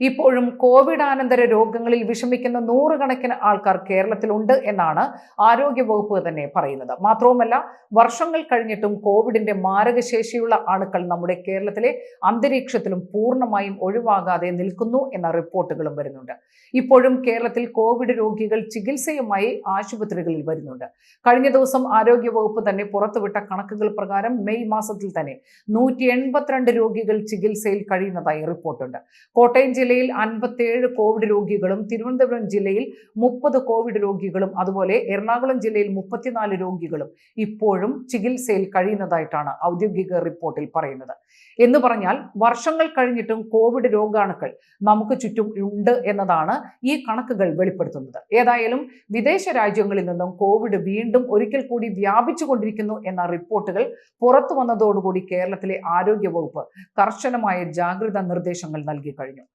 ഇപ്പോഴും കോവിഡാനന്തര രോഗങ്ങളിൽ വിഷമിക്കുന്ന നൂറുകണക്കിന് ആൾക്കാർ കേരളത്തിലുണ്ട് എന്നാണ് ആരോഗ്യവകുപ്പ് തന്നെ പറയുന്നത്. മാത്രവുമല്ല വർഷങ്ങൾ കഴിഞ്ഞിട്ടും കോവിഡിന്റെ മാരകശേഷിയുള്ള അണുക്കൾ നമ്മുടെ കേരളത്തിലെ അന്തരീക്ഷത്തിലും പൂർണമായും ഒഴിവാകാതെ നിൽക്കുന്നു എന്ന റിപ്പോർട്ടുകളും വരുന്നുണ്ട്. ഇപ്പോഴും കേരളത്തിൽ കോവിഡ് രോഗികൾ ചികിത്സയുമായി ആശുപത്രികളിൽ വരുന്നുണ്ട്. കഴിഞ്ഞ ദിവസം ആരോഗ്യവകുപ്പ് തന്നെ പുറത്തുവിട്ട കണക്കുകൾ പ്രകാരം മെയ് മാസത്തിൽ തന്നെ നൂറ്റി രോഗികൾ ചികിത്സയിൽ കഴിയുന്നതായി റിപ്പോർട്ടുണ്ട്. കോട്ടയം ജില്ലയിൽ അൻപത്തേഴ് കോവിഡ് രോഗികളും തിരുവനന്തപുരം ജില്ലയിൽ മുപ്പത് കോവിഡ് രോഗികളും അതുപോലെ എറണാകുളം ജില്ലയിൽ മുപ്പത്തിനാല് രോഗികളും ഇപ്പോഴും ചികിത്സയിൽ കഴിയുന്നതായിട്ടാണ് ഔദ്യോഗിക റിപ്പോർട്ടിൽ പറയുന്നത്. എന്ന് പറഞ്ഞാൽ വർഷങ്ങൾ കഴിഞ്ഞിട്ടും കോവിഡ് രോഗാണുക്കൾ നമുക്ക് ചുറ്റും ഉണ്ട് എന്നതാണ് ഈ കണക്കുകൾ വെളിപ്പെടുത്തുന്നത്. ഏതായാലും വിദേശ രാജ്യങ്ങളിൽ നിന്നും കോവിഡ് വീണ്ടും ഒരിക്കൽ കൂടി വ്യാപിച്ചു കൊണ്ടിരിക്കുന്നു എന്ന റിപ്പോർട്ടുകൾ പുറത്തു വന്നതോടുകൂടി കേരളത്തിലെ ആരോഗ്യ വകുപ്പ് കർശനമായ ജാഗ്രതാ നിർദ്ദേശങ്ങൾ നൽകി കഴിഞ്ഞു.